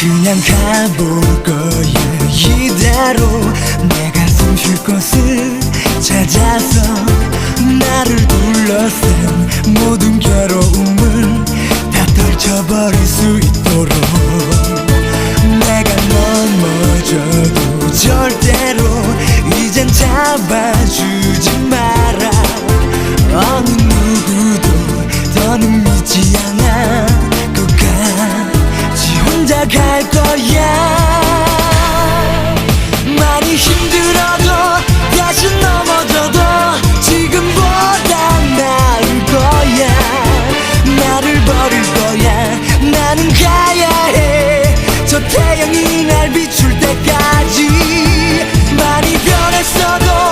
그냥 가볼 거야 이대로 내가 숨 쉴 곳을 찾아서 나를 둘러싼 모든 괴로움을 다 떨쳐버릴 수 있도록 내가 넘어져도 절대로 이젠 잡아주지 마. 갈 거야. 많이 힘들어도 다시 넘어져도 지금보다 나을 거야. 나를 버릴 거야. 나는 가야 해 저 태양이 날 비출 때까지 많이 변했어도